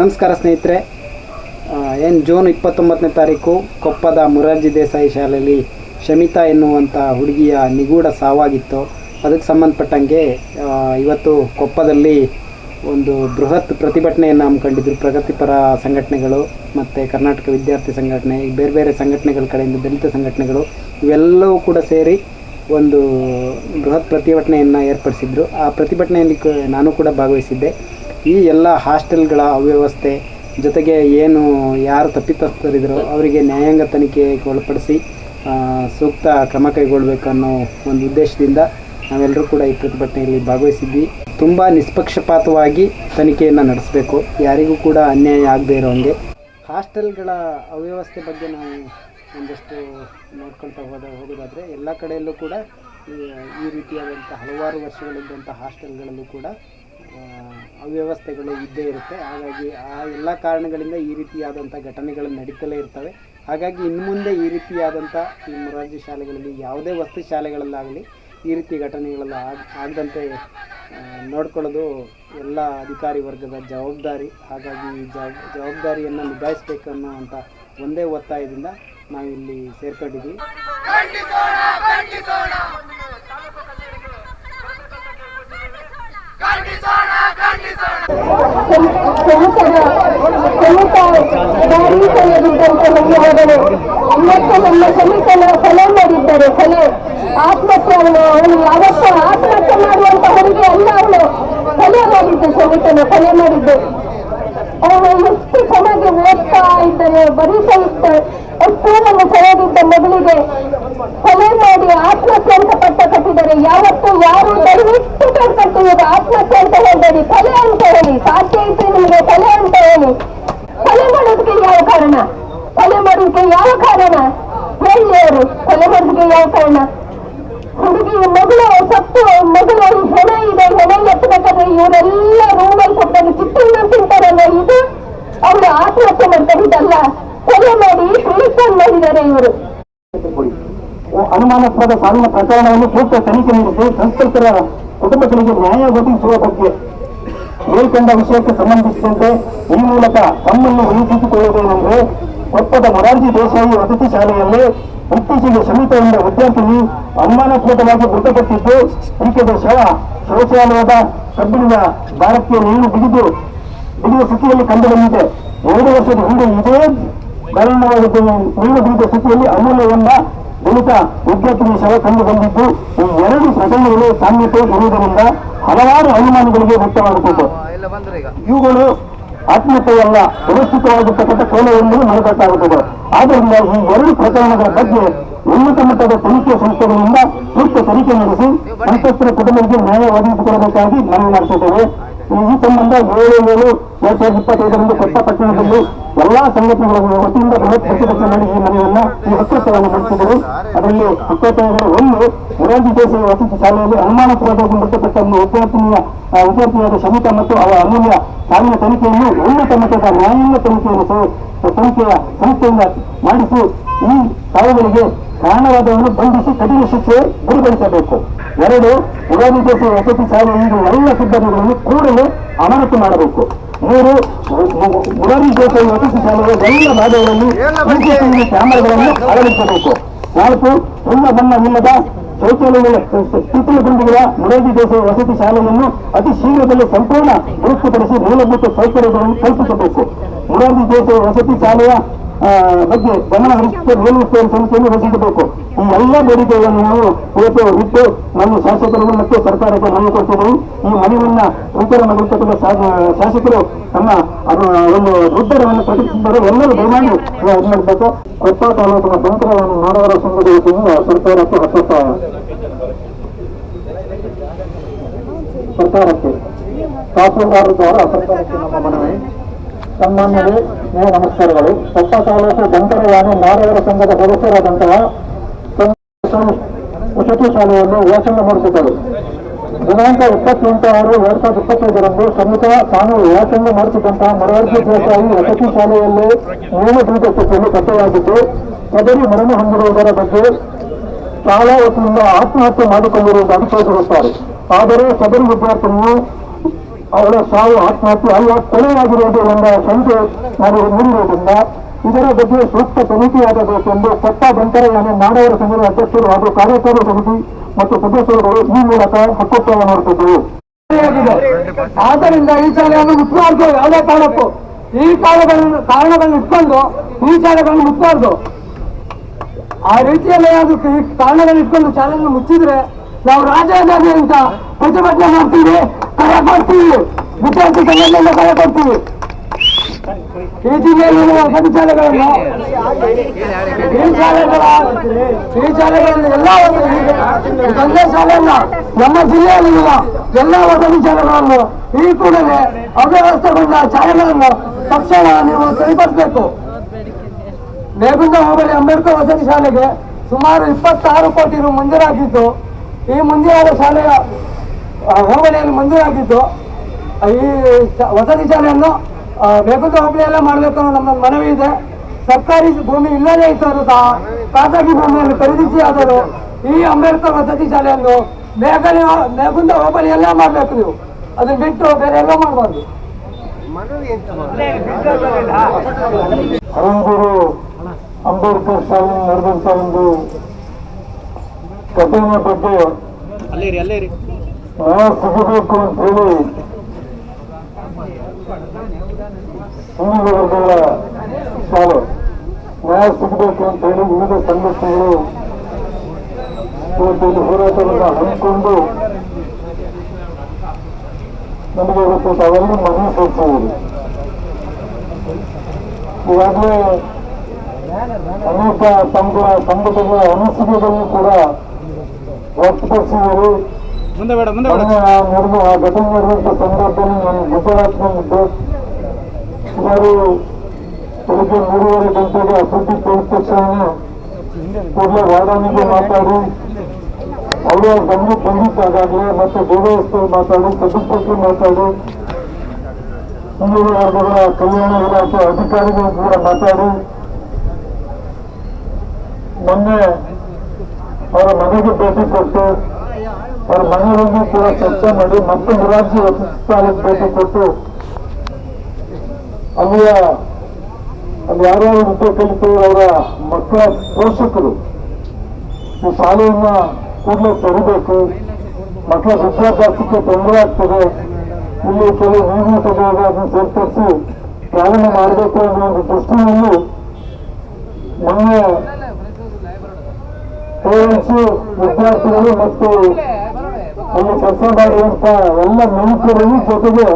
ನಮಸ್ಕಾರ ಸ್ನೇಹಿತರೆ. ಏನು ಜೂನ್ ಇಪ್ಪತ್ತೊಂಬತ್ತನೇ ತಾರೀಕು ಕೊಪ್ಪದ ಮುರಾರ್ಜಿ ದೇಸಾಯಿ ಶಾಲೆಯಲ್ಲಿ ಶಮಿತಾ ಎನ್ನುವಂಥ ಹುಡುಗಿಯ ನಿಗೂಢ ಸಾವಾಗಿತ್ತು. ಅದಕ್ಕೆ ಸಂಬಂಧಪಟ್ಟಂಗೆ ಇವತ್ತು ಕೊಪ್ಪದಲ್ಲಿ ಒಂದು ಬೃಹತ್ ಪ್ರತಿಭಟನೆಯನ್ನು ಹಮ್ಮಿಕೊಂಡಿದ್ರು ಪ್ರಗತಿಪರ ಸಂಘಟನೆಗಳು ಮತ್ತು ಕರ್ನಾಟಕ ವಿದ್ಯಾರ್ಥಿ ಸಂಘಟನೆ, ಈ ಬೇರೆ ಬೇರೆ ಸಂಘಟನೆಗಳ ಕಡೆಯಿಂದ ದಲಿತ ಸಂಘಟನೆಗಳು, ಇವೆಲ್ಲವೂ ಕೂಡ ಸೇರಿ ಒಂದು ಬೃಹತ್ ಪ್ರತಿಭಟನೆಯನ್ನು ಏರ್ಪಡಿಸಿದ್ರು. ಆ ಪ್ರತಿಭಟನೆಯಲ್ಲಿ ನಾನು ಕೂಡ ಭಾಗವಹಿಸಿದ್ದೆ. ಈ ಎಲ್ಲ ಹಾಸ್ಟೆಲ್ಗಳ ಅವ್ಯವಸ್ಥೆ ಜೊತೆಗೆ ಏನು ಯಾರು ತಪ್ಪಿತಸ್ಥರಿದ್ರು ಅವರಿಗೆ ನ್ಯಾಯಾಂಗ ತನಿಖೆಗೆ ಒಳಪಡಿಸಿ ಸೂಕ್ತ ಕ್ರಮ ಕೈಗೊಳ್ಳಬೇಕು ಅನ್ನೋ ಒಂದು ಉದ್ದೇಶದಿಂದ ನಾವೆಲ್ಲರೂ ಕೂಡ ಈ ಪ್ರತಿಭಟನೆಯಲ್ಲಿ ಭಾಗವಹಿಸಿದ್ವಿ. ತುಂಬ ನಿಷ್ಪಕ್ಷಪಾತವಾಗಿ ತನಿಖೆಯನ್ನು ನಡೆಸಬೇಕು. ಯಾರಿಗೂ ಕೂಡ ಅನ್ಯಾಯ ಆಗದೇ ಇರೋಂಗೆ. ಹಾಸ್ಟೆಲ್ಗಳ ಅವ್ಯವಸ್ಥೆ ಬಗ್ಗೆ ನಾವು ಒಂದಷ್ಟು ನೋಡ್ಕೊಳ್ತಾ ಹೋದ, ಹೋಗೋದಾದರೆ ಎಲ್ಲ ಕಡೆಯಲ್ಲೂ ಕೂಡ ಈ- ರೀತಿಯಾದಂಥ ಹಲವಾರು ವರ್ಷಗಳಿದ್ದಂಥ ಹಾಸ್ಟೆಲ್ಗಳಲ್ಲೂ ಕೂಡ ಅವ್ಯವಸ್ಥೆಗಳು ಇದ್ದೇ ಇರುತ್ತೆ. ಹಾಗಾಗಿ ಆ ಎಲ್ಲ ಕಾರಣಗಳಿಂದ ಈ ರೀತಿಯಾದಂಥ ಘಟನೆಗಳು ನಡೀತಲೇ ಇರ್ತವೆ. ಹಾಗಾಗಿ ಇನ್ನು ಮುಂದೆ ಈ ರೀತಿಯಾದಂಥ ಈ ಮೊರಾರ್ಜಿ ಶಾಲೆಗಳಲ್ಲಿ ಯಾವುದೇ ವಸ್ತು ಶಾಲೆಗಳಲ್ಲಾಗಲಿ ಈ ರೀತಿ ಘಟನೆಗಳೆಲ್ಲ ಆಗ, ಆಗದಂತೆ ನೋಡ್ಕೊಳ್ಳೋದು ಎಲ್ಲ ಅಧಿಕಾರಿ ವರ್ಗದ ಜವಾಬ್ದಾರಿ. ಹಾಗಾಗಿ ಈ ಜವಾಬ್, ಜವಾಬ್ದಾರಿಯನ್ನು ನಿಭಾಯಿಸಬೇಕು ಅನ್ನೋವಂಥ ಒಂದೇ ಒತ್ತಾಯದಿಂದ ನಾವಿಲ್ಲಿ ಸೇರ್ಕೊಂಡಿದ್ದೀವಿ. ಪ್ರಮುಖ ಪ್ರಮುಖ ಇವತ್ತು ನಮ್ಮ ಸಮಿತನ ಕೊಲೆ ಮಾಡಿದ್ದಾರೆ ಕೊಲೆ ಆತ್ಮಹತ್ಯೆ ಅವನು ಅವನು ಯಾವತ್ತೂ ಆತ್ಮಹತ್ಯೆ ಮಾಡುವಂತ ಹುಡುಗಿ ಅಲ್ಲ ಅವನು. ಕೊಲೆ ಮಾಡಿದ್ದು ಸಮಿತನ ಕೊಲೆ ಮಾಡಿದ್ದು. ಅವನು ಎಷ್ಟು ಚೆನ್ನಾಗಿ ಓದ್ತಾ ಇದ್ದಾನೆ ಬರೀತಾ ಅಷ್ಟು ನಮ್ಮ ಚೆನ್ನಾಗಿದ್ದ ಮಗಳಿಗೆ ಕೊಲೆ ಮಾಡಿ ಆತ್ಮಹತ್ಯೆ ಅಂತ ಪಟ್ಟ ಕಟ್ಟಿದ್ದಾರೆ ಯಾವತ್ತು ಯಾರು ದಯವಿಟ್ಟು ಕೇಳ್ಕೊಳ್ತೀವಿ ಆತ್ಮಹತ್ಯೆ ಅಂತ ಹೇಳ್ಬೇಡಿ. ಕೊಲೆ ಅಂತ ಹೇಳಿ, ಸಾಧ್ಯ ಇದ್ರೆ ನಿಮಗೆ ಕೊಲೆ ಅಂತ ಹೇಳಿ. ಕೊಲೆ ಮಾಡೋದಕ್ಕೆ ಯಾವ ಕಾರಣ? ಕೊಲೆ ಮಾಡೋದಕ್ಕೆ ಯಾವ ಹೇಳಿ ಅವರು ಕೊಲೆ ಮಾಡೋದಕ್ಕೆ ಯಾವ ಕಾರಣ? ಹುಡುಗಿ ಮಗಳು ಸತ್ತು ಮಗಳು ಹೆಣ ಇದೆ, ಹೆಣ ಎತ್ತಬೇಕಾದ್ರೆ ಇವರೆಲ್ಲ ರೂಮಲ್ಲಿ ಕೊಟ್ಟಾಗ ಚಿತ್ರನ್ನ ತಿಂತಾರಲ್ಲ ಇದು? ಅವರು ಆತ್ಮಹತ್ಯೆ ಮಾಡ್ತಾರೆ ಇದಲ್ಲ ಕೊಲೆ ಮಾಡಿ ಸುಳಿಸ್ಕೊಂಡು ಮಾಡಿದ್ದಾರೆ ಇವರು. ಅನುಮಾನಾಸ್ಪದ ಸಾವಿನ ಪ್ರಕರಣವನ್ನು ಸೂಕ್ತ ತನಿಖೆ ನಡೆಸಿ ಸಂಸ್ಕೃತರ ಕುಟುಂಬಗಳಿಗೆ ನ್ಯಾಯ ಒದಗಿಸುವ ಬಗ್ಗೆ ಮೇಲ್ಕಂಡ ವಿಷಯಕ್ಕೆ ಸಂಬಂಧಿಸಿದಂತೆ ಈ ಮೂಲಕ ತಮ್ಮನ್ನು ವಿನಂತಿಸಿಕೊಳ್ಳುವುದೇನೆಂದರೆ ಕೊಪ್ಪದ ಮೊರಾರ್ಜಿ ದೇಸಾಯಿ ವಸತಿ ಶಾಲೆಯಲ್ಲಿ ಇತ್ತೀಚೆಗೆ ಸಮೀಪದಿಂದ ಎಂಬ ವಿದ್ಯಾರ್ಥಿನಿ ಅನುಮಾನಾಸ್ಪದವಾಗಿ ಮೃತಪಟ್ಟಿದ್ದು ಈಕೆಯ ಶವ ಶೌಚಾಲಯದ ಕಬ್ಬಿಣದ ಭಾರತೀಯ ನೀರು ಬಿಗಿದು ಬಿಡುವ ಸ್ಥಿತಿಯಲ್ಲಿ ಕಂಡುಬಂದಿದೆ ಎರಡು ವರ್ಷದ ಹಿಂದೆ ಇದೇ ಬರಣವಾಗಿದ್ದ ನೀರು ಬಿಡಿದ ಸ್ಥಿತಿಯಲ್ಲಿ ಅಮೂಲ್ಯ ಎಂಬ ದಲಿತ ವಿದ್ಯಾರ್ಥಿನಿ ಶವ ಕಂಡು ಬಂದಿದ್ದು ಈ ಎರಡು ಪ್ರಕರಣಗಳು ಸಾಮ್ಯತೆ ಇರುವುದರಿಂದ ಹಲವಾರು ಅನುಮಾನಗಳಿಗೆ ವ್ಯಕ್ತವಾಗುತ್ತದೆ. ಇವುಗಳು ಆತ್ಮಹತ್ಯೆಯಲ್ಲ ಸುರಕ್ಷಿತವಾಗಿರ್ತಕ್ಕಂಥ ಕೋಲವನ್ನು ಮಾಡಬೇಕಾಗುತ್ತದೆ ಆದ್ದರಿಂದ ಈ ಎರಡು ಪ್ರಕರಣಗಳ ಬಗ್ಗೆ ಉನ್ನತ ಮಟ್ಟದ ತನಿಖೆ ಸಂಸ್ಥೆಗಳಿಂದ ಸೂಕ್ತ ತನಿಖೆ ನಡೆಸಿ ಸಂತ್ರಸ್ತರ ಕುಟುಂಬಕ್ಕೆ ನ್ಯಾಯ ಒದಗಿಸಿಕೊಡಬೇಕಾಗಿ ಮನವಿ ಮಾಡುತ್ತಿದ್ದೇವೆ ಈ ಸಂಬಂಧ ಏಳು ಏಳು ಎರಡ್ ಸಾವಿರದ ಇಪ್ಪತ್ತೈದರಂದು ಕೊಟ್ಟ ಪಟ್ಟಣದಲ್ಲಿ ಎಲ್ಲಾ ಸಂಘಟನೆಗಳನ್ನು ವತಿಯಿಂದ ಬೃಹತ್ ಪ್ರತಿಭಟನೆ ಮಾಡಿ ಈ ಮನವಿಯನ್ನ ಈ ಒಕ್ಕೂಟವನ್ನು ನಡೆಸಿದರು ಅದರಲ್ಲಿ ಒಕ್ಕೂಟಗಳು ಒಂದು ಮೊರಾರ್ಜಿ ದೇಸಾಯಿ ವಸತಿ ಶಾಲೆಯಲ್ಲಿ ಅನುಮಾನಪೂರ್ವಕವಾಗಿ ಮೃತಪಟ್ಟ ಒಂದು ವಿದ್ಯಾರ್ಥಿನಿಯ ವಿದ್ಯಾರ್ಥಿನಿಯಾದ ಶಮಿತ ಮತ್ತು ಅವರ ಅಮೂಲ್ಯ ಸಾವಿನ ತನಿಖೆಯನ್ನು ಉನ್ನತ ಮಟ್ಟದ ನ್ಯಾಯಾಂಗ ತನಿಖೆಯನ್ನು ತನಿಖೆಯ ಸಂಸ್ಥೆಯಿಂದ ಮಾಡಿಸಿ. ಈ ಸಾವುಗಳಿಗೆ ಕಾರಣವಾದವನ್ನು ಬಂಧಿಸಿ ಕಠಿಣ ಶಿಕ್ಷೆ ಗುರಿಪಡಿಸಬೇಕು ಎರಡು ಮೊರಾರ್ಜಿ ದೇಶ ವಸತಿ ಶಾಲೆ ನೀಡುವ ಎಲ್ಲ ಸಿಬ್ಬಂದಿಗಳನ್ನು ಕೂಡಲೇ ಅಮಾನತು ಮಾಡಬೇಕು. ಮೂರು ಮುರಾರಿ ದೇಶ ವಸತಿ ಶಾಲೆಯ ಎಲ್ಲ ಭಾಗಗಳಲ್ಲಿ ಕ್ಯಾಮೆರಾಗಳನ್ನು ಅಳವಡಿಸಬೇಕು. ನಾಲ್ಕು ವಿನ್ನ ಬಣ್ಣ ಮುನ್ನದ ಶೌಚಾಲಯಗಳ ಗುಂಡಿಗಳ ಮುರಾಜಿ ದೇಶ ವಸತಿ ಶಾಲೆಯನ್ನು ಅತಿ ಶೀಘ್ರದಲ್ಲಿ ಸಂಪೂರ್ಣ ದುರಸ್ತಿಪಡಿಸಿ ಮೂಲಭೂತ ಸೌಕರ್ಯಗಳನ್ನು ಕಲ್ಪಿಸಬೇಕು. ಮುರಾಜಿ ದೇಶ ವಸತಿ ಶಾಲೆಯ ಬಗ್ಗೆ ಗಮನ ಹರಿಸಿದ ಅಂತ ಸಮಿತಿಯನ್ನು ರಚಿಸಬೇಕು ಈ ಎಲ್ಲ ಬೇಡಿಕೆಗಳನ್ನು ನಾವು ಇವತ್ತು ಇಟ್ಟು ನಮ್ಮ ಶಾಸಕರು ಮತ್ತು ಸರ್ಕಾರಕ್ಕೆ ಮನವಿ ಕೊಡ್ತಿದ್ದೀವಿ. ಈ ಮನವಿಯನ್ನ ಸ್ವೀಕಾರ ಮಾಡಿರ್ತಕ್ಕಂಥ ಶಾಸಕರು ತಮ್ಮ ಒಂದು ಉತ್ತರವನ್ನು ಪ್ರಕಟಿಸಿದ್ದಾರೆ. ಎಲ್ಲರೂ ದಯಮಾಡಿ ಇದು ಮಾಡಬೇಕು. ಕೊಪ್ಪ ತಾಲೂಕಿನ ಬಂಕರವನ್ನು ಮಾಡುವರ ಸಂಘದ ಸರ್ಕಾರಕ್ಕೆ ಹತ್ತ ಸರ್ಕಾರಕ್ಕೆ. ತಹಸೀಲ್ದಾರ್ ದ್ವಾರ ಸರ್ಕಾರಕ್ಕೆ ನಮ್ಮ ಮನವಿ. ಸನ್ಮಾನ್ಯರೇ ನಮಸ್ಕಾರಗಳು. ಕೊಪ್ಪ ತಾಲೂಕು ಬಂಟರವಾಣಿ ಮಾರವರ ಸಂಘದ ಸದಸ್ಯರಾದಂತಹ ವಸತಿ ಶಾಲೆಯನ್ನು ವಾಚನ ಮಾಡುತ್ತಿದ್ದರು ದಿನಾಂಕ ಇಪ್ಪತ್ತೆಂಟು ಆರು ಎರಡ್ ಸಾವಿರದ ಇಪ್ಪತ್ತೈದರಂದು ಸಮಿತ ತಾನು ವಾಚನ ಮಾಡುತ್ತಿದ್ದಂತಹ ಮರವರ್ಜಿ ದೇಸಾಯಿ ವಸತಿ ಶಾಲೆಯಲ್ಲಿ ಮೂಲಭೂತ ಸ್ಥಿತಿಯಲ್ಲಿ ಕಟ್ಟೆಯಾಗಿದ್ದು ಪದವಿ ಮರಣ ಹೊಂದಿರುವುದರ ಬಗ್ಗೆ ಶಾಲಾ ವತಿಯಿಂದ ಆತ್ಮಹತ್ಯೆ ಮಾಡಿಕೊಂಡಿರುವುದಾಗಿ ತಿಳಿಸಿರುತ್ತಾರೆ ಆದರೆ ಸದರಿ ವಿದ್ಯಾರ್ಥಿನಿಯು ಅವರ ಸಾವು ಆತ್ಮಹತ್ಯೆ ಅಲ್ಲ, ಕೊಲೆಯಾಗಿರುವುದು ಎಂಬ ಶಂಕೆ ನನಗೆ ನೀಡಿರುವುದರಿಂದ ಇದರ ಬಗ್ಗೆ ಸೂಕ್ತ ತನಿಖೆಯಾಗಬೇಕೆಂದು ಕೊಟ್ಟ ಬಂಕರಯ್ಯನ ಮಾನವರ ಸಂಘದ ಅಧ್ಯಕ್ಷರು ಹಾಗೂ ಕಾರ್ಯಕಾರಿ ಸಮಿತಿ ಮತ್ತು ಸದಸ್ಯರುಗಳು ಈ ಮೂಲಕ ಹಕ್ಕೋತ್ಸವ ಮಾಡುತ್ತಿದ್ದರು ಆದ್ದರಿಂದ ಈ ಶಾಲೆಯನ್ನು ಮುಚ್ಚಬಾರ್ದು, ಯಾವುದೇ ಕಾರಣಕ್ಕೂ. ಈ ಕಾರಣಗಳನ್ನು ಕಾರಣಗಳನ್ನು ಇಟ್ಕೊಂಡು, ಈ ಶಾಲೆಗಳನ್ನು ಮುಚ್ಚಬಾರ್ದು. ಆ ರೀತಿಯಲ್ಲಿ ಈ ಕಾರಣಗಳನ್ನು ಇಟ್ಕೊಂಡು ಶಾಲೆಯನ್ನು ಮುಚ್ಚಿದ್ರೆ ನಾವು ರಾಜಧಾನಿ ಅಂತ ಪ್ರತಿಭಟನೆ ಮಾಡ್ತೀವಿ ಕರೆ ಕೊಡ್ತೀವಿ ವಿದ್ಯಾರ್ಥಿ ಸಂಘಟನೆಯಿಂದ ಕರೆ ಕೊಡ್ತೀವಿ ಈ ಶಾಲೆಗಳನ್ನು ಈ ಶಾಲೆಗಳ ಈ ಎಲ್ಲ ಒಂದೇ ಶಾಲೆಯಲ್ಲ ನಮ್ಮ ಜಿಲ್ಲೆಯಲ್ಲಿರುವ ಎಲ್ಲ ವಸತಿ ಶಾಲೆಗಳನ್ನು ಈ ಕೂಡಲೇ ಅವ್ಯವಸ್ಥೆಗೊಂಡ ಶಾಲೆಗಳನ್ನು ತಕ್ಷಣ ನೀವು ಸರಿಪಡಿಸಬೇಕು ನೇಗುಂದ ಹೋಬಳಿ ಅಂಬೇಡ್ಕರ್ ವಸತಿ ಶಾಲೆಗೆ ಸುಮಾರು ಇಪ್ಪತ್ತಾರು ಕೋಟಿ ರು ಮಂಜೂರಾಗಿದ್ದು ಈ ಮುಂದಿನ ಶಾಲೆಯ ಹೋಬಳಿಯಲ್ಲಿ ಮಂಜೂರಾಗಿದ್ದು ಈ ವಸತಿ ಶಾಲೆಯನ್ನು ಬೇಕಂತ ಹೋಬಳಿಯಲ್ಲೇ ಮಾಡಬೇಕು ಅನ್ನೋ ನಮ್ಮ ಮನವಿ ಇದೆ. ಸರ್ಕಾರಿ ಭೂಮಿ ಇಲ್ಲದೇ ಇದ್ದರೂ ಸಹ ಖಾಸಗಿ ಭೂಮಿಯನ್ನು ಖರೀದಿಸಿ ಆದರೂ ಈ ಅಂಬೇಡ್ಕರ್ ವಸತಿ ಶಾಲೆಯನ್ನು ಮೇಘನೆ ಮೇಗುಂದ ಹೋಬಳಿಯಲ್ಲೇ ಮಾಡಬೇಕು ನೀವು. ಅದನ್ನ ಬಿಟ್ಟು ಬೇರೆ ಎಲ್ಲ ಮಾಡಬಾರ್ದು. ಅರಂಗೂರು ಅಂಬೇಡ್ಕರ್ ಶಾಲೆ ನಡೆದಂತ ಒಂದು ಘಟನೆ ಬಗ್ಗೆ ನ್ಯಾಯ ಸಿಗಬೇಕು ಅಂತ ಹೇಳಿ ಹಿಂದುಳಿದ ಶಾಲೆ ನ್ಯಾಯ ಸಿಗಬೇಕು ಅಂತ ಹೇಳಿ ವಿವಿಧ ಸಂಘಟನೆಗಳು ಇವತ್ತು ಹೋರಾಟವನ್ನು ಹಮ್ಮಿಕೊಂಡು ನಮಗೆ ಇವತ್ತು ತಾವೆಲ್ಲ ಮನವಿ ಸಲ್ಲಿಸಿದ್ದೀವಿ ಈಗಾಗಲೇ ಅನೇಕ ಸಂಘ ಸಂಘಟನೆಗಳ ಅನಿಸಿಕೆಗಳನ್ನು ಕೂಡ ವ್ಯಕ್ತಪಡಿಸಿದರು ಮುಂದೆ ಬೇಡ ಮುಂದೆ ಬೇಡ. ಆ ಘಟನೆ ಸಂದರ್ಭದಲ್ಲಿ ಮಾತಾಡಿ ಅವರು ಬಂದು ಬಂದಿದ್ದಾಗಲೇ ಮತ್ತೆ ಡಿವೈಎಸ್ಪಿ ಮಾತಾಡಿ ಸದಸ್ಯಕ್ಕೆ ಮಾತಾಡಿ ಹಿಂದುಳಿದ ವರ್ಗಗಳ ಕಲ್ಯಾಣ ಇಲಾಖೆ ಅಧಿಕಾರಿಗಳು ಕೂಡ ಮಾತಾಡಿ, ಮೊನ್ನೆ ಅವರ ಮನೆಗೆ ಭೇಟಿ ಕೊಟ್ಟು ಅವರ ಮನೆಯಲ್ಲಿ ಕೂಡ ಚರ್ಚೆ ಮಾಡಿ ಮತ್ತೆ ಮುರಾರ್ಜಿ ವಸತಿ ಭೇಟಿ ಕೊಟ್ಟು ಅಲ್ಲಿಯ ಅಲ್ಲಿ ಯಾರ್ಯಾರು ಮುಖ್ಯ ಕಲಿತು ಅವರ ಮಕ್ಕಳ ಪೋಷಕರು, ಈ ಶಾಲೆಯನ್ನ ಕೂಡಲೇ ತೆರಬೇಕು. ಮಕ್ಕಳ ವಿದ್ಯಾಭ್ಯಾಸಕ್ಕೆ ತೊಂದರೆ ಆಗ್ತದೆ. ಇಲ್ಲಿ ಕೆಲವು ನ್ಯೂನತೆಗಳಾಗ ಅದನ್ನು ಸೇರ್ಪಡಿಸಿ ಪ್ರಾರಂಭ ಮಾಡಬೇಕು ಅನ್ನೋ ಒಂದು ದೃಷ್ಟಿಯಲ್ಲಿ ಮೊನ್ನೆ ಪೇರೆಂಟ್ಸು ವಿದ್ಯಾರ್ಥಿಗಳು ಮತ್ತು ಅಲ್ಲಿ ಕೆಲಸ ಇರುವಂತಹ ಎಲ್ಲ ಮಿಲಿಟರಿ ಜೊತೆಗೆ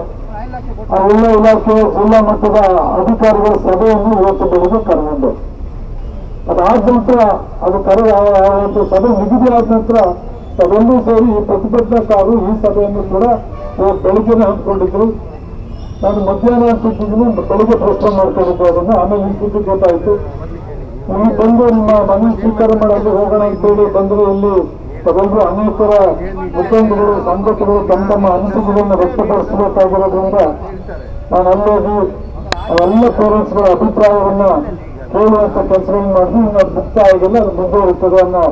ಆ ಎಲ್ಲ ಇಲಾಖೆ ಜಿಲ್ಲಾ ಮಟ್ಟದ ಅಧಿಕಾರಿಗಳ ಸಭೆಯನ್ನು ಇವತ್ತು ಬೆಳಗ್ಗೆ ಕರೆಗೊಂಡು. ಅದಾದ ನಂತರ ಅದು ಕರೆ ಆ- ಆ ಒಂದು ಸಭೆ ನಿಗದಿ ಆದ ನಂತರ ಅದೊಂದು ಸೇರಿ ಈ ಪ್ರತಿಭಟನಾಕಾರರು ಈ ಸಭೆಯನ್ನು ಕೂಡ ಬೆಳಗ್ಗೆನೆ ಹಮ್ಮಿಕೊಂಡಿದ್ರು ನಾನು ಮಧ್ಯಾಹ್ನ ಅಂತಿದ್ದೀನಿ ಬೆಳಗ್ಗೆ ಪ್ರಶ್ನೆ ಮಾಡ್ಕೊಂಡಿದ್ದೆ ಅದನ್ನು ಆಮೇಲೆ ಈ ಸುದ್ದಿ ನೀವು ಇಲ್ಲಿ ಬಂದು ನಿಮ್ಮ ಮನೆ ಸ್ವೀಕಾರ ಮಾಡಲು ಹೋಗೋಣ ಅಂತೇಳಿ ಬಂದರೆ ಇಲ್ಲಿ ಅದೊಂದು ಅನೇಕರ ಮುಖಂಡಗಳು ಸಂಘಟನೆಗಳು ತಮ್ಮ ತಮ್ಮ ಅನಿಸಿಕೆಗಳನ್ನು ವ್ಯಕ್ತಪಡಿಸಬೇಕಾಗಿರೋದ್ರಿಂದ ನಾನು ಅಲ್ಲೋಗಿ ಎಲ್ಲ ಪೇರೆಂಟ್ಸ್ಗಳ ಅಭಿಪ್ರಾಯವನ್ನು ಕೇಳುವಂತ ಕೆಲಸಗಳನ್ನು ಮಾಡಿ ಅದು ಮುಕ್ತ ಆಗಿಲ್ಲ, ಅದು ಮುಂದುವರಿತದೆ ಅನ್ನೋ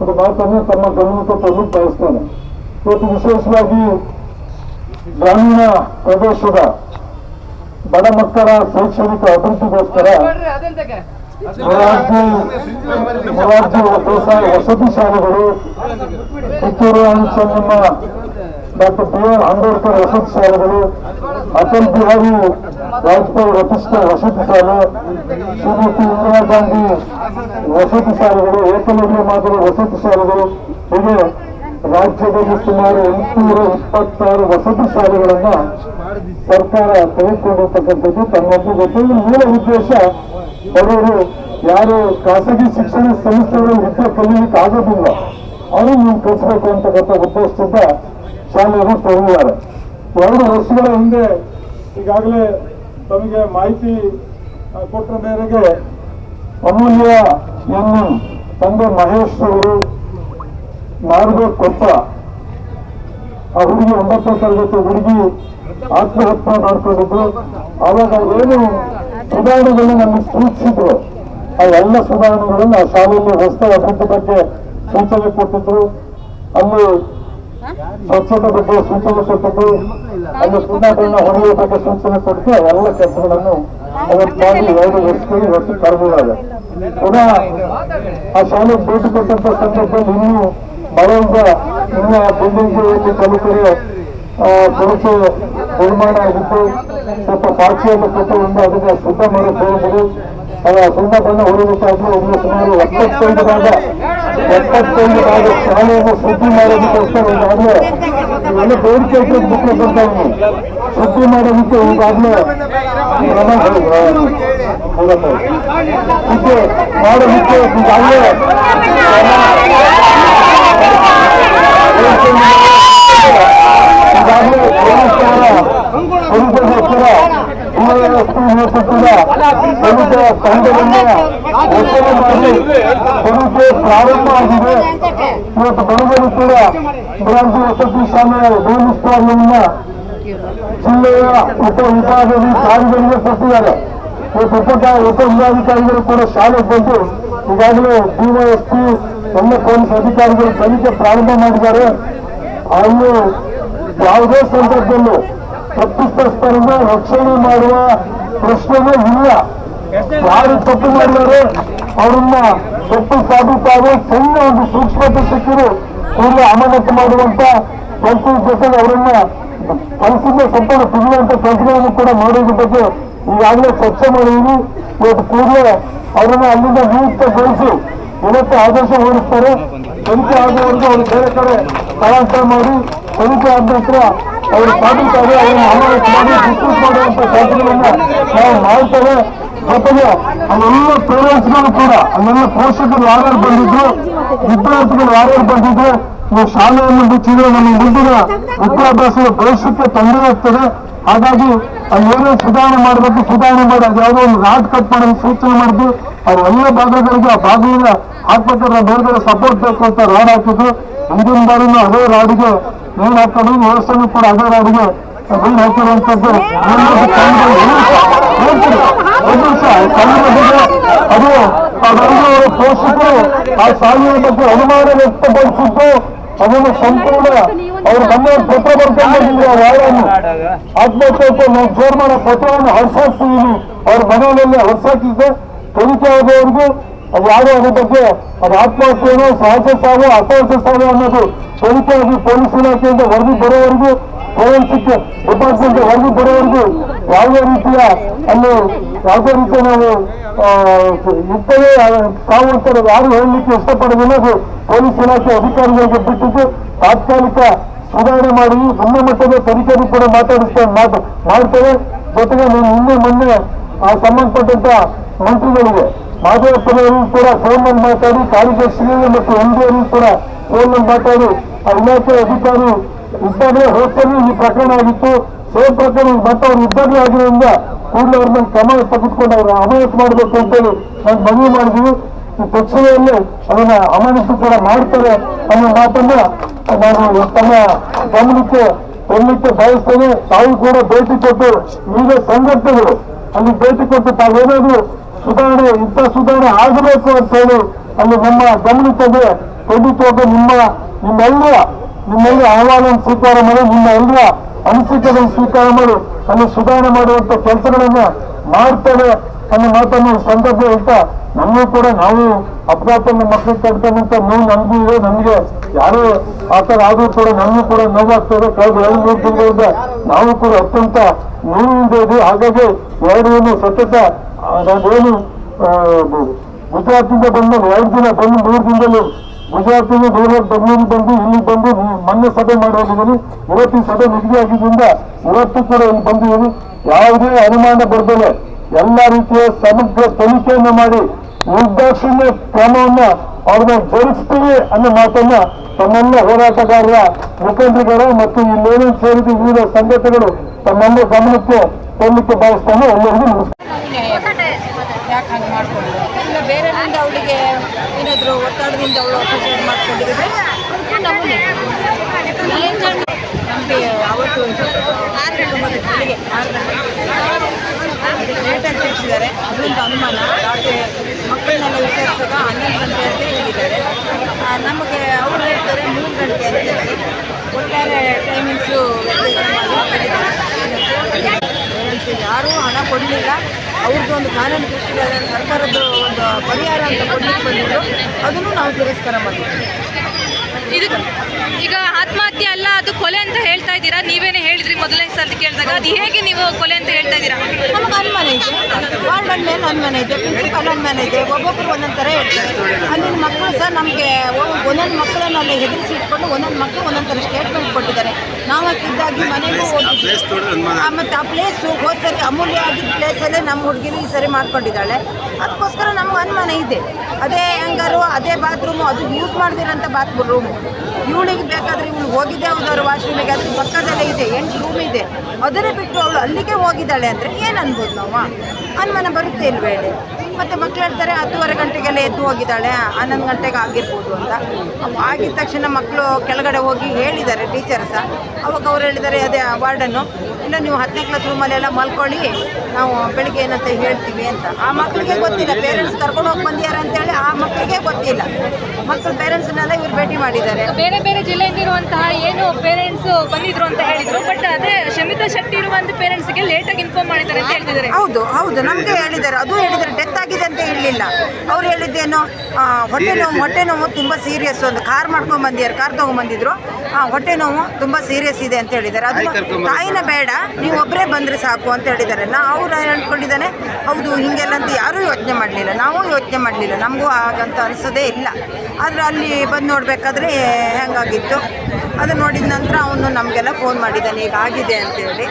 ಒಂದು ಮಾತನ್ನು ತಮ್ಮ ಗಮನಕ್ಕೆ ತಂದು ಬಯಸ್ತೇನೆ. ಇವತ್ತು ವಿಶೇಷವಾಗಿ ಗ್ರಾಮೀಣ ಪ್ರದೇಶದ ಬಡ ಮಕ್ಕಳ ಶೈಕ್ಷಣಿಕ ಅಭಿವೃದ್ಧಿಗೋಸ್ಕರ ಮೊರಾರ್ಜಿ ವಸತಿ ಶಾಲೆಗಳು, ಪುತ್ತೂರು ಅನುಸನ್ನ ಡಾಕ್ಟರ್ ಬಿ ಆರ್ ಅಂಬೇಡ್ಕರ್ ವಸತಿ ಶಾಲೆಗಳು, ಅಟಲ್ ಬಿಹಾರಿ ವಾಜಪೇಯಿ ಪ್ರತಿಷ್ಠೆ ವಸತಿ ಶಾಲೆ, ಶ್ರೀಮತಿ ಇಂದಿರಾ ಗಾಂಧಿ ವಸತಿ ಶಾಲೆಗಳು, ಏಕಲವ್ಯ ಮಾದರಿ ವಸತಿ ಶಾಲೆಗಳು, ಹೀಗೆ ರಾಜ್ಯದಲ್ಲಿ ಸುಮಾರು ಎಂಟುನೂರ ಇಪ್ಪತ್ತಾರು ವಸತಿ ಶಾಲೆಗಳನ್ನ ಸರ್ಕಾರ ತೆಗೆದುಕೊಂಡಿರ್ತಕ್ಕಂಥದ್ದು ತನ್ನೊಂದು ಗೊತ್ತಿಲ್ಲ ಮೂಲ ಉದ್ದೇಶ ಬಡವರು ಯಾರು ಖಾಸಗಿ ಶಿಕ್ಷಣ ಸಂಸ್ಥೆಗಳು ವಿದ್ಯೆ ಕಲಿಯಲಿಕ್ಕೆ ಆಗೋದಿಲ್ಲ. ಅವರು ನೀವು ಕಲಿಸಬೇಕು ಅಂತಕ್ಕಂಥ ಉದ್ದೇಶದಿಂದ ಶಾಲೆಯನ್ನು ತೆರೆದಿದ್ದಾರೆ. ಎರಡು ವರ್ಷಗಳ ಹಿಂದೆ ಈಗಾಗಲೇ ತಮಗೆ ಮಾಹಿತಿ ಕೊಟ್ಟ ಮೇರೆಗೆ ಅಮೂಲ್ಯ ಎನ್ನು ತಂದೆ ಮಹೇಶ್ ಅವರು ಮಾರ್ಗ ಕೊಟ್ಟ ಆ ಹುಡುಗಿ ಒಂಬತ್ತನೇ ತರಗತಿ ಹುಡುಗಿ ಆತ್ಮಹತ್ಯೆ ಮಾಡ್ಕೊಂಡಿದ್ರು. ಅವಾಗ ಏನು ಸುಧಾರಣೆಗಳನ್ನ ನಮಗೆ ಸೂಚಿಸಿದ್ರು. ಆ ಎಲ್ಲ ಸುಧಾರಣೆಗಳನ್ನು ಆ ಶಾಲೆಯಲ್ಲಿ ರಸ್ತೆ ಅಭಿವೃದ್ಧಿ ಬಗ್ಗೆ ಸೂಚನೆ ಕೊಟ್ಟಿದ್ರು. ಅಲ್ಲಿ ಸ್ವಚ್ಛತೆ ಬಗ್ಗೆ ಸೂಚನೆ ಕೊಟ್ಟಿದ್ರು. ಅಲ್ಲಿ ಸುಧಾರಣೆಗಳನ್ನ ಹೊಡೆಯುವ ಬಗ್ಗೆ ಸೂಚನೆ ಕೊಟ್ಟು ಎಲ್ಲ ಕೆಲಸಗಳನ್ನು ಅದಕ್ಕಾಗಿ ಎರಡು ವರ್ಷಗಳು ಇವತ್ತು ಕರೆದಿದ್ದಾರೆ. ಪುನಃ ಆ ಶಾಲೆಗೆ ಭೇಟಿ ಕೊಟ್ಟಂತ ಸಂದರ್ಭದಲ್ಲಿ ಇನ್ನೂ ಮಳೆಯಿಂದ ಇನ್ನೂ ಆ ಬಿಲ್ಡಿಂಗ್ ಆ, ಕೊರತೆ ನಿರ್ಮಾಣ ಆಗಿತ್ತು. ಸ್ವಲ್ಪ ಪಾಚಿಯನ್ನು ಕೊಟ್ಟುಕೊಂಡು ಅದನ್ನು ಶುದ್ಧ ಮಾಡಿ ಹೋಗಿದ್ರು ಅದರ ಸುಣ್ಣ ಬಣ್ಣ ಹೊಡೆಯಬೇಕಾದ್ರೆ ಒಂದು ಸುಮಾರು ಎಪ್ಪತ್ತೈದು ಭಾಗ ಎಪ್ಪತ್ತೈದು ಭಾಗ ಶಾಲೆಯನ್ನು ಶುದ್ಧಿ ಮಾಡೋದಕ್ಕೋಸ್ಕರ ಈಗಾಗಲೇ ಇವೆಲ್ಲ ಬೇಡಿಕೆ ಇಟ್ಟು ಬಿಟ್ಟು ಇದ್ದೀನಿ ಶುದ್ಧಿ ಮಾಡೋದಕ್ಕೆ ಈಗಾಗಲೇ ಕ್ರಮ ಶುದ್ಧಿ ಮಾಡೋದಕ್ಕೆ ಈಗಾಗಲೇ ಈಗಾಗಲೇ ಪೊಲೀಸರ ಪೊಲೀಸರ ನೇತೃತ್ವದ ಪೊಲೀಸರ ತಂಡವನ್ನು ಪ್ರಾರಂಭ ಆಗಿದೆ ಇವತ್ತು ಬೆಳಗ್ಗೆ ಕೂಡ ವಸತಿ ಶಾಲೆಯ ನೇಮಿಸುವನ್ನ ಜಿಲ್ಲೆಯ ಉಪ ವಿಭಾಗದ ಕಾರ್ಯಗಳಿಗೆ ಕೊಟ್ಟಿದ್ದಾರೆ ಇವತ್ತು ಉಪ ಜಿಲ್ಲಾಧಿಕಾರಿಗಳು ಕೂಡ ಶಾಲೆಗೆ ಬಂದು ಈಗಾಗಲೇ ಡಿವೈಎಸ್ಪಿ ಎಲ್ಲ ಪೊಲೀಸ್ ಅಧಿಕಾರಿಗಳು ತನಿಖೆ ಪ್ರಾರಂಭ ಮಾಡಿದ್ದಾರೆ ಅಲ್ಲಿ ಯಾವುದೇ ಸಂದರ್ಭದಲ್ಲೂ ತಪ್ಪಿತಸ್ಥರನ್ನ ರಕ್ಷಣೆ ಮಾಡುವ ಪ್ರಶ್ನೆನೇ ಇಲ್ಲ. ಯಾರು ತಪ್ಪು ಮಾಡಿದರೆ ಅವರನ್ನ ತಪ್ಪು ಸಾಬೀತಾಗಿ ಸಣ್ಣ ಒಂದು ಸೂಕ್ಷ್ಮತೆ ಸಿಕ್ಕಿರು ಕೂಡಲೇ ಅಮಾನತು ಮಾಡುವಂತ ಕೆಲಸದ ಜೊತೆಗೆ ಅವರನ್ನ ಕೆಲಸದಿಂದ ಸಂಪೂರ್ಣ ಸಿಗುವಂತ ಕೆಲಸಗಳನ್ನು ಕೂಡ ಮಾಡೋದ್ರ ಬಗ್ಗೆ ಈಗಾಗಲೇ ಚರ್ಚೆ ಮಾಡಿದೀವಿ. ಇವತ್ತು ಕೂಡಲೇ ಅವರನ್ನ ಅಲ್ಲಿಂದ ನಿಯುಕ್ತಗೊಳಿಸಿ ಇವತ್ತು ಆದೇಶ ಹೊರಡಿಸ್ತಾರೆ. ತನಿಖೆ ಆಗುವವರೆಗೂ ಅವರು ಬೇರೆ ಕಡೆ ಸ್ಥಳಾಂತರ ಮಾಡಿ ಆದ ನಂತರ ಅವರು ಸಾಧಿಸ್ತಾರೆ ಅವರನ್ನು ಅಮಾನತು ಮಾಡಿ ಡಿಸ್ಮಿಸ್ ಮಾಡುವಂತ ಕೆಲಸಗಳನ್ನ ನಾವು ಮಾಡ್ತೇವೆ. ಜೊತೆಗೆ ಅಲ್ಲೆಲ್ಲ ಪೇರೆಂಟ್ಸ್ಗಳು ಕೂಡ, ಅಲ್ಲೆಲ್ಲ ಪೋಷಕರು ಯಾರ್ಯಾರು ಬಂದಿದ್ರು, ವಿದ್ಯಾರ್ಥಿಗಳು ಯಾರ್ಯಾರು ಬಂದಿದ್ರು ನೀವು ಶಾಲೆಯನ್ನು ಮುಚ್ಚಿದ್ರೆ ನಮ್ಮ ಮುಂದಿನ ವಿದ್ಯಾಭ್ಯಾಸದ ಭವಿಷ್ಯಕ್ಕೆ ತೊಂದರೆ ಆಗ್ತದೆ. ಹಾಗಾಗಿ ಅಲ್ಲಿ ಏನೇನು ಸುಧಾರಣೆ ಮಾಡಬೇಕು, ಸುಧಾರಣೆ ಮಾಡಿ, ಅದು ಯಾವುದೋ ಒಂದು ರಾಡ್ ಕಟ್ ಮಾಡೋದು ಸೂಚನೆ ಮಾಡಿದ್ರು. ಅವ್ರ ಎಲ್ಲ ಭಾಗಗಳಿಗೆ ಆ ಭಾಗದಿಂದ ಹಾಕ್ಬೇಕಾದ್ರೆ ಬೇರೆ ಸಪೋರ್ಟ್ ಬೇಕು ಅಂತ ರಾಡ್ ಹಾಕಿದ್ರು. ಹಿಂದಿನ ಬಾರಿನೂ ಅದೇ ರಾಡಿಗೆ ನೇಣು ಹಾಕೋದು ವ್ಯವಸ್ಥೆನೂ ಕೂಡ ಅದೇ ರಾಡಿಗೆ ನೇಣು ಹಾಕಿರುವಂತದ್ದು ಅದು ಅವರ ಪೋಷಕರು ಆ ಶಾಲೆಯ ಬಗ್ಗೆ ಅನುಮಾನ ವ್ಯಕ್ತಪಡಿಸಿದ್ದು, ಅದನ್ನು ಸಂಪೂರ್ಣ ಅವರು ಮನೆಯವ್ರ ಪತ್ರ ಬರ್ಕೊಂಡಿದ್ರು ಆ ವಾರ್ಡನ್ನು ಆತ್ಮಹತ್ಯೆ ನಾವು ಜೋರ್ ಮಾಡೋ ಪತ್ರವನ್ನು ಹೊರಸಾಕ್ತಿದೀನಿ ಅವ್ರ ಮನೆಯಲ್ಲಿ ಹೊರಸಾಕಿದ್ದೆ. ತನಿಖೆ ಆಗುವವರೆಗೂ ಅದು ಯಾರು ಅದ್ರ ಬಗ್ಗೆ ಅದು ಆತ್ಮಹತ್ಯೆನೋ ಸಾಹಸ ಸಾವು ಅಸಹಸ ಸಾವು ಅನ್ನೋದು ತ್ವರಿತವಾಗಿ ಪೊಲೀಸ್ ಇಲಾಖೆಯಿಂದ ವರದಿ ಬರೋವರೆಗೂ, ಫೋರೆನ್ಸಿಕ್ ಡಿಪಾರ್ಟ್ಮೆಂಟ್ ವರದಿ ಬರೋವರೆಗೂ ಯಾವುದೇ ರೀತಿಯ ಅಲ್ಲಿ ಯಾವುದೇ ರೀತಿಯ ನಾವು ಇರ್ತದೆ ಸಾವು ಅಂತ ಯಾರು ಹೇಳಲಿಕ್ಕೆ ಇಷ್ಟಪಡೋದಿಲ್ಲ ಅದು ಪೊಲೀಸ್ ಇಲಾಖೆ ಅಧಿಕಾರಿಗಳಿಗೆ ಬಿಟ್ಟಿದ್ದು ತಾತ್ಕಾಲಿಕ ಸುಧಾರಣೆ ಮಾಡಿ ಉನ್ನತ ಮಟ್ಟದ ತನಿಖೆಗೂ ಕೂಡ ಮಾತಾಡಿಸ್ತೇವೆ ಮಾತು ಮಾಡ್ತೇವೆ. ಜೊತೆಗೆ ನಾನು ನಿನ್ನೆ ಮೊನ್ನೆ ಸಂಬಂಧಪಟ್ಟಂತ ಮಂತ್ರಿಗಳಿಗೆ ಮಾದೇವಪ್ಪನವರು ಕೂಡ ಫೋನ್ನಲ್ಲಿ ಮಾತಾಡಿ ಕಾರ್ಯದರ್ಶಿಗಳು ಮತ್ತು ಎಂ ಕೂಡ ಫೋನ್ನಲ್ಲಿ ಮಾತಾಡಿ ಇಲಾಖೆ ಅಧಿಕಾರಿ ಇದ್ದಾಗಲೇ ಹೋಗ್ತಾರೆ ಈ ಪ್ರಕರಣ ಆಗಿತ್ತು. ಸೇಮ್ ಪ್ರಕರಣ ಮತ್ತೆ ಅವ್ರು ಇದ್ದಾಗಲೇ ಆಗಿರೋದ್ರಿಂದ ಕೂಡಲೇ ಅವ್ರ ಕ್ರಮ ತೆಗೆದುಕೊಂಡು ಅವ್ರ ಅಮಾನತು ಮಾಡಬೇಕು ಅಂತೇಳಿ ನಾನು ಮನವಿ ಮಾಡಿದ್ವಿ ಈ ತಕ್ಷಣದಲ್ಲೇ ಅದನ್ನ ಅಮಾನತು ಕೂಡ ಮಾಡ್ತಾರೆ ಅನ್ನೋ ಮಾತನ್ನ ನಾನು ತಮ್ಮ ಗಮನಕ್ಕೆ ಕೊಡ್ಲಿಕ್ಕೆ ಬಯಸ್ತೇನೆ. ತಾವು ಕೂಡ ಭೇಟಿ ಕೊಟ್ಟು ವಿವಿಧ ಸಂಘಟನೆಗಳು ಅಲ್ಲಿ ಭೇಟಿ ಕೊಟ್ಟು ತಾವೇನಾದ್ರು ಸುಧಾರಣೆ, ಇಂಥ ಸುಧಾರಣೆ ಆಗಬೇಕು ಅಂತ ಹೇಳಿ ಅಲ್ಲಿ ನಮ್ಮ ಗಮನಿಸದೆ ಖಂಡಿತವಾಗಿ ನಿಮ್ಮ, ನಿಮ್ಮೆಲ್ಲರ ನಿಮ್ಮೆಲ್ಲರ ಅಹವಾಲನ್ನು ಸ್ವೀಕಾರ ಮಾಡಿ ನಿಮ್ಮ ಎಲ್ಲರ ಅನಿಸಿಕೆಗಳನ್ನು ಸ್ವೀಕಾರ ಮಾಡಿ, ಅಲ್ಲಿ ಸುಧಾರಣೆ ಮಾಡುವಂತ ಕೆಲಸಗಳನ್ನ ಮಾಡ್ತೇವೆ ಅನ್ನೋ ಮಾತನ್ನು ಸಂದರ್ಭ ಹೇಳ್ತಾ, ನಮಗೂ ಕೂಡ ನಾವು ಅಪಘಾತವನ್ನು ಮಕ್ಕಳು ಕಟ್ಕೊಂಡಂತ ನೋವು ನಮಗೂ ಇದೆ. ನಮಗೆ ಯಾರೋ ಆ ಥರ ಆದರೂ ಕೂಡ ನಮಗೂ ಕೂಡ ನೋವಾಗ್ತದೆ. ಕಳೆದ ಎರಡು, ಮೂರು ತಿಂಗಳಿಂದ ನಾವು ಕೂಡ ಅತ್ಯಂತ ನೋವು ಇದೆ. ಹಾಗಾಗಿ ಎರಡೂ ಸತತ ಆ, ಗುಜರಾತಿಂದ ಬಂದು ಎರಡು ದಿನ ಬಂದು ಮೂರು ದಿನದಲ್ಲಿ ಗುಜರಾತಿಂದ ದೂರ ಬೆಂಗಳೂರು ಬಂದು ಇಲ್ಲಿ ಬಂದು ಮೊನ್ನೆ ಸಭೆ ಮಾಡಿ ಇವತ್ತಿನ ಸಭೆ ನಿಗದಿ ಆಗಿದ್ದರಿಂದ ಇವತ್ತು ಕೂಡ ಇಲ್ಲಿ ಬಂದಿದ್ದೀನಿ. ಯಾವುದೇ ಅನುಮಾನ ಬರ್ದಲೆ ಎಲ್ಲ ರೀತಿಯ ಸಮಗ್ರ ತನಿಖೆಯನ್ನು ಮಾಡಿ ನಿರ್ದಾಕ್ಷಿಣ್ಯ ಕ್ರಮವನ್ನ ಅವ್ರನ್ನ ಜರುಗಿಸ್ತೀವಿ ಅನ್ನೋ ಮಾತನ್ನ ತಮ್ಮೆಲ್ಲ ಹೋರಾಟಗಾರರ ಮುಖಂಡರುಗಳು ಮತ್ತು ಇಲ್ಲೇನೇನು ಸೇರಿದ ವಿವಿಧ ಸಂಘಟನೆಗಳು ತಮ್ಮೆಲ್ಲ ಗಮನಕ್ಕೆ ತರಲಿಕ್ಕೆ ಬಯಸ್ತಾನೆ, ಎಲ್ಲರಿಗೂ ಮಾಡ್ಕೊಂಡು ಇಲ್ಲ ಅವಳಿಗೆ ಏನಾದರೂ ಒತ್ತಡದಿಂದ ಅವಳು ಮಾಡ್ಕೊಂಡಿದ್ರೆ ಅವತ್ತು ತಿಳಿಸಿದ್ದಾರೆ ಅನುಮಾನ ಮಕ್ಕಳನ್ನೆಲ್ಲ ವಿಚಾರಿಸಿದಾಗ ಹನ್ನೊಂದು ಗಂಟೆ ಅಂತ ಹೇಳಿದ್ದಾರೆ ನಮಗೆ ಅವ್ರು ಹೇಳ್ತಾರೆ ಮೂರು ಗಂಟೆ ಅಂತ ಹೇಳಿ ಒಟ್ಟಾರೆ ಟೈಮಿಂಗ್ಸು ಯಾರೂ ಹಣ ಕೊಡಲಿಲ್ಲ. ಅವ್ರದ್ದು ಒಂದು ಕಾನೂನು ದೃಷ್ಟಿಗೆ ಸರ್ಕಾರದ್ದು ಒಂದು ಪರಿಹಾರ ಅಂತ ಕೊಡ್ಲಿಕ್ಕೆ ಬಂದಿದ್ರು. ಅದನ್ನು ನಾವು ತಿರಸ್ಕಾರ ಮಾಡ್ತೀವಿ. ಇದು ಈಗ ಆತ್ಮಹತ್ಯೆ ಅಲ್ಲ ಅದು ಕೊಲೆ ಅಂತ ಹೇಳ್ತಾ ಇದ್ದೀರಾ? ನೀವೇನೇ ಹೇಳಿದ್ರಿ ಮೊದಲನೇ ಸಲ ಕೇಳಿದಾಗ ಅದು ಹೇಗೆ ನೀವು ಕೊಲೆ ಅಂತ ಹೇಳ್ತಾ ಇದ್ದೀರಾ? ನಮಗೆ ಅನುಮಾನ ಐತೆ ವಾರ್ಡನ್ ಮೇಲೆ ಅನುಮಾನ ಐತೆ ಪ್ರಿನ್ಸಿಪಾಲ್ ಅನುಮಾನ ಇದೆ ಒಬ್ಬೊಬ್ಬರು ಒಂದೊಂದು ಥರ ಹೇಳ್ತಾರೆ. ಅಲ್ಲಿನ ಮಕ್ಕಳು ಸಹ ನಮಗೆ ಒಂದೊಂದು ಮಕ್ಕಳನ್ನ ಅಲ್ಲಿ ಹೆದರಿಸಿ ಇಟ್ಕೊಂಡು ಒಂದೊಂದು ಮಕ್ಕಳು ಒಂದೊಂದು ಥರ ಸ್ಟೇಟ್ಮೆಂಟ್ ಕೊಟ್ಟಿದ್ದಾರೆ. ನಾವು ಇದ್ದಾಗಿ ಮನೆಗೂ ಮತ್ತು ಆ, ಮತ್ತೆ ಆ ಪ್ಲೇಸು ಹೋದ ಸರಿ ಅಮೂಲ್ಯ ಆಗಿದ್ದ ಪ್ಲೇಸಲ್ಲೇ ನಮ್ಮ ಹುಡುಗಿರು ಈ ಸರಿ ಮಾಡ್ಕೊಂಡಿದ್ದಾಳೆ. ಅದಕ್ಕೋಸ್ಕರ ನಮ್ಗೆ ಅನುಮಾನ ಇದೆ. ಅದೇ ಹೆಂಗಾರು ಅದೇ ಬಾತ್ರೂಮು ಅದು ಯೂಸ್ ಮಾಡ್ದಿರೋಂಥ ಬಾತ್ರೂಮ್ ರೂಮು ಇವಳಿಗೆ ಬೇಕಾದ್ರೆ ಇವಳು ಹೋಗಿದ್ದೆ ಅವ್ರ ವಾಶ್ರೂಮಿಗೆ ಅದ್ರ ಪಕ್ಕದಲ್ಲೇ ಇದೆ ಎಂಟು ರೂಮ್ ಇದೆ. ಅದನ್ನೇ ಬಿಟ್ಟು ಅವಳು ಅಲ್ಲಿಗೆ ಹೋಗಿದ್ದಾಳೆ ಅಂದರೆ ಏನು ಅನ್ಬೋದು ನಾವು? ಅನುಮಾನ ಬರುತ್ತೆ ಇಲ್ವೇ ಹೇಳಿ ಮತ್ತು ಮಕ್ಳು ಹೇಳ್ತಾರೆ ಹತ್ತುವರೆ ಗಂಟೆಗೆಲ್ಲ ಎದ್ದು ಹೋಗಿದ್ದಾಳೆ, ಹನ್ನೊಂದು ಗಂಟೆಗೆ ಆಗಿರ್ಬೋದು ಅಂತ. ಆಗಿದ ತಕ್ಷಣ ಮಕ್ಕಳು ಕೆಳಗಡೆ ಹೋಗಿ ಹೇಳಿದ್ದಾರೆ ಟೀಚರ್ ಸಹ ಅವಾಗ ಅವ್ರು ಹೇಳಿದ್ದಾರೆ, ಅದೇ ವಾರ್ಡನ್ನು ಇಲ್ಲ ನೀವು ಹತ್ತನೇ ಕ್ಲಾಸ್ ರೂಮಲ್ಲೆಲ್ಲ ಮಲ್ಕೊಳ್ಳಿ. ನಾವು ಬೆಳಿಗ್ಗೆ ಏನಂತ ಹೇಳ್ತೀವಿ ಅಂತ. ಆ ಮಕ್ಕಳಿಗೆ ಗೊತ್ತಿಲ್ಲ. ಪೇರೆಂಟ್ಸ್ ಕರ್ಕೊಂಡು ಹೋಗಿ ಬಂದಿದ್ದಾರೆ ಅಂತೇಳಿ ಆ ಮಕ್ಕಳಿಗೆ ಗೊತ್ತಿಲ್ಲ. ಮಕ್ಕಳು ಪೇರೆಂಟ್ಸ್ನೆಲ್ಲ ಇವ್ರು ಭೇಟಿ ಮಾಡಿದ್ದಾರೆ. ಬೇರೆ ಬೇರೆ ಜಿಲ್ಲೆಯಿಂದ ಇರುವಂತಹ ಏನು ಪೇರೆಂಟ್ಸ್ ಬಂದಿದ್ರು ಅಂತ ಹೇಳಿದ್ರು. ಬಟ್ ಅದೇ ಶಮಿತಾ ಶೆಟ್ಟಿ ಇರುವಂತ ಪೇರೆಂಟ್ಸ್ಗೆ ಲೇಟಾಗಿ ಇನ್ಫಾರ್ಮ್ ಮಾಡಿದ್ದಾರೆ ಅಂತ ಹೇಳ್ತಿದ್ದಾರೆ. ಹೌದು ಹೌದು. ನಮಗೆ ಹೇಳಿದ್ದಾರೆ. ಅದು ಹೇಳಿದ್ದಾರೆ. ಡೆತ್ ಆಗಿದೆ ಅಂತ ಹೇಳಲಿಲ್ಲ ಅವ್ರು ಹೇಳಿದ್ದೇನು ಹೊಟ್ಟೆ ನೋವು ಹೊಟ್ಟೆ ನೋವು ತುಂಬ ಸೀರಿಯಸ್ ಒಂದು. ಕಾರ್ ಮಾಡ್ಕೊಂಡು ಬಂದಿದ್ದಾರೆ. ಕಾರ್ ತೊಗೊಂಬಂದಿದ್ರು ಬಂದಿದ್ರು. ಹೊಟ್ಟೆ ನೋವು ತುಂಬ ಸೀರಿಯಸ್ ಇದೆ ಅಂತ ಹೇಳಿದ್ದಾರೆ. ಅದು ತಾಯಿನ ಬೇಡ. ನೀವು ಒಬ್ಬರೇ ಬಂದರೆ ಸಾಕು ಅಂತ ಹೇಳಿದ್ದಾರೆ. ನಾ ಅವ್ರು ಹೇಳ್ಕೊಂಡಿದ್ದಾನೆ, ಹೌದು, ಹಿಂಗೆಲ್ಲ ಅಂತ ಯಾರೂ ಯೋಚನೆ ಮಾಡಲಿಲ್ಲ. ನಾವು ಯೋಚನೆ ಮಾಡಲಿಲ್ಲ. ನಮಗೂ ಹಾಗಂತ ಅನಿಸೋದೇ ಇಲ್ಲ. ಆದರೆ ಅಲ್ಲಿ ಬಂದು ನೋಡಬೇಕಾದ್ರೆ ಹೆಂಗಾಗಿತ್ತು? ಅದು ನೋಡಿದ ನಂತರ ಅವನು ನಮಗೆಲ್ಲ ಫೋನ್ ಮಾಡಿದ್ದಾನೆ ಈಗ ಆಗಿದೆ ಅಂತೇಳಿ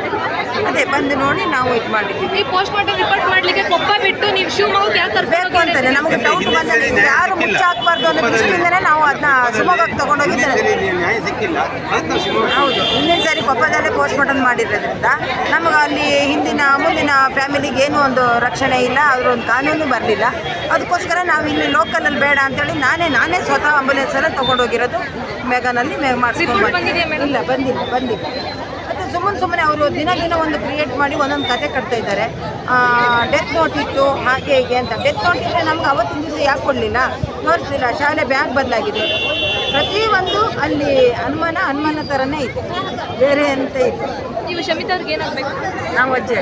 ಅದೇ ಬಂದು ನೋಡಿ ನಾವು ಇದು ಮಾಡಿದ್ದೀವಿ. ಈ ಪೋಸ್ಟ್ ಮಾರ್ಟಮ್ ರಿಪೋರ್ಟ್ ಮಾಡ್ಲಿಕ್ಕೆ ಕೊಪ್ಪ ಬಿಟ್ಟು ನೀವು ಶಿವಮೊಗ್ಗ ಯಾಕೆ ಬೇಕು ಅಂತಾನೆ ನಮಗೆ ಡೌಟ್ ಬಂದಲ್ಲಿ ಯಾರು ಮುಚ್ಚಾಕ್ಬಾರ್ದು ಅನ್ನೋ ದೃಷ್ಟಿಯಿಂದನೇ ನಾವು ಅದನ್ನ ಶಿವಮೊಗ್ಗಕ್ಕೆ ತಗೊಂಡೋಗಿದ್ದೇವೆ ಹೌದು. ಹಿಂದಿನ ಸರಿ ಕೊಪ್ಪದಲ್ಲೇ ಪೋಸ್ಟ್ ಮಾರ್ಟಮ್ ಮಾಡಿರೋದ್ರಿಂದ ನಮಗೆ ಅಲ್ಲಿ ಹಿಂದಿನ ಮುಂದಿನ ಫ್ಯಾಮಿಲಿಗೆ ಏನೂ ಒಂದು ರಕ್ಷಣೆ ಇಲ್ಲ ಅದ್ರ ಒಂದು ಕಾನೂನು ಬರಲಿಲ್ಲ. ಅದಕ್ಕೋಸ್ಕರ ನಾವು ಇಲ್ಲಿ ಲೋಕಲಲ್ಲಿ ಬೇಡ ಅಂತೇಳಿ ನಾನೇ ನಾನೇ ಸ್ವತಃ ಆಂಬುಲೆನ್ಸಲ್ಲಿ ತೊಗೊಂಡೋಗಿರೋದು ಮೆಗಾನಲ್ಲಿ ಹೋಗಿರೋದು. ಮಾಡಿಸ್ಕೊಂಡು? ಇಲ್ಲ ಬಂದಿಲ್ಲ ಬಂದಿಲ್ಲ. ಸುಮ್ಮನೆ ಅವರು ದಿನ ದಿನ ಒಂದು ಕ್ರಿಯೇಟ್ ಮಾಡಿ ಒಂದೊಂದು ಕತೆ ಕಟ್ತಾ ಇದ್ದಾರೆ. ಡೆತ್ ನೋಟ್ ಇತ್ತು ಹಾಗೆ ಹೀಗೆ ಅಂತ. ಡೆತ್ ನೋಟ್ ಇಟ್ಟರೆ ನಮ್ಗೆ ಅವತ್ತಿನ ದಿವಸ ಯಾಕೆ ಕೊಡಲಿಲ್ಲ? ತೋರಿಸಲಿಲ್ಲ ಶಾಲೆ ಬ್ಯಾಗ್ ಬದಲಾಗಿದೆ. ಪ್ರತಿಯೊಂದು ಅಲ್ಲಿ ಹನುಮಾನ ಹನುಮಾನ ಥರನೇ ಇತ್ತು. ಬೇರೆ ಅಂತ ಇತ್ತು ನೀವು ಶಮಿತಾ ಅವ್ರಿಗೆ ಏನಾಗಬೇಕು? ನಾವು ಅಜ್ಜೆ.